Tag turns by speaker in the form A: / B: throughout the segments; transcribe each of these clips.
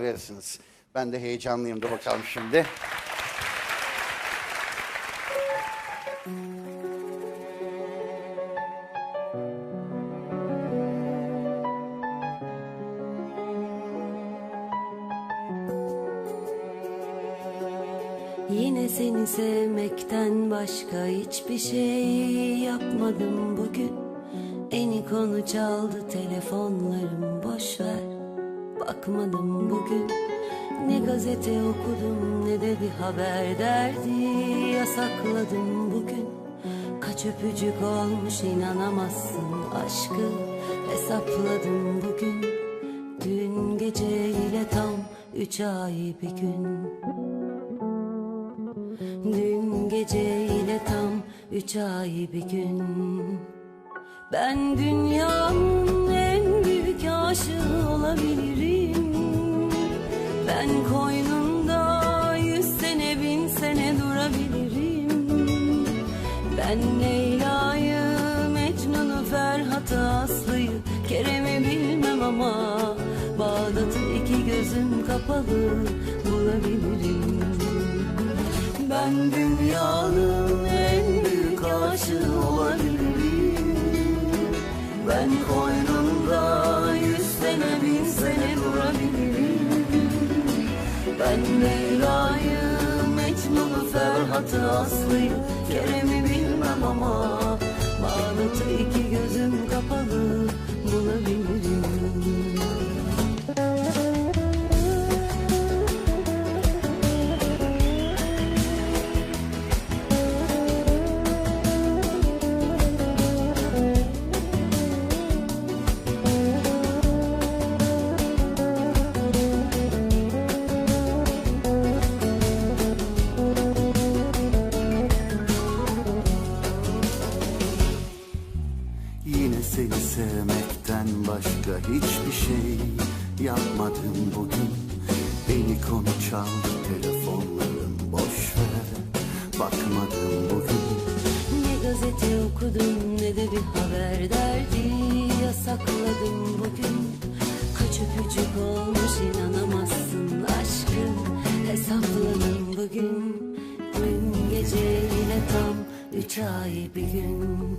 A: verirsiniz. Ben de heyecanlıyım da bakalım şimdi.
B: Yine seni sevmekten başka hiçbir şey yapmadım bugün Eni konu çaldı telefonlarım boş ver Bakmadım bugün. Ne gazete okudum ne de bir haber derdi Yasakladım bugün. Kaç öpücük olmuş inanamazsın aşkı Hesapladım bugün. Dün gece ile tam üç ay bir gün. Dün gece ile tam üç ay bir gün. Ben dünyanın en büyük aşığı olabilirim Ben Leyla'yı, Mecnun'u, Ferhat'ı, Aslı'yı Kerem'i bilmem ama Bağdat'ı iki gözüm kapalı bulabilirim. Ben dünyanın en büyük aşığı olabilirim. Ben koynunda yüz sene bin sene durabilirim. Ben Leyla'yı, Mecnun'u, Ferhat'ı, Aslı'yı Kerem'i bilmem
C: Yine seni sevmekten başka hiçbir şey yapmadım bugün. Beni konu çaldı telefonlarım boş ver. Bakmadım bugün.
B: Ne gazete okudum ne de bir haber derdi Yasakladım bugün. Kaç öpücük olmuş inanamazsın aşkım. Hesapladım bugün. Dün gece yine tam üç ay bir gün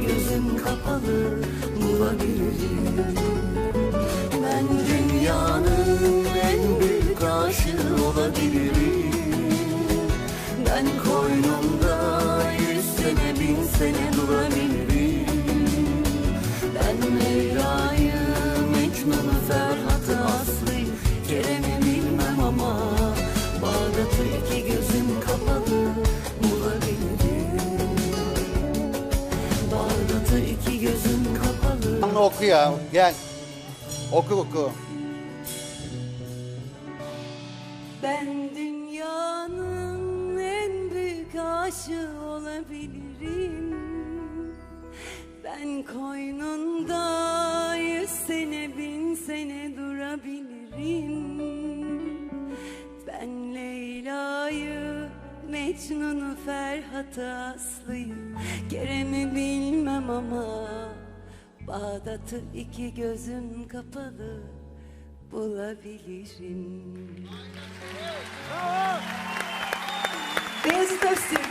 B: sene durabilirim Ben Leyla'yı, Mecnun'u, Ferhat'ı, Aslı'yı Kerem'i bilmem ama Bağdat'ı iki gözüm kapalı bulabilirim Bağdat'ı iki gözüm kapalı
A: Anla oku ya gel. Oku oku.
B: Ben aşığı olabilirim Ben koynunda yüz sene bin sene durabilirim Ben Leyla'yı, Mecnun'u, Ferhat'ı, Aslı'yı Kerem'i bilmem ama Bağdat'ı iki gözüm kapalı bulabilirim
D: Beyazıt Öztürk.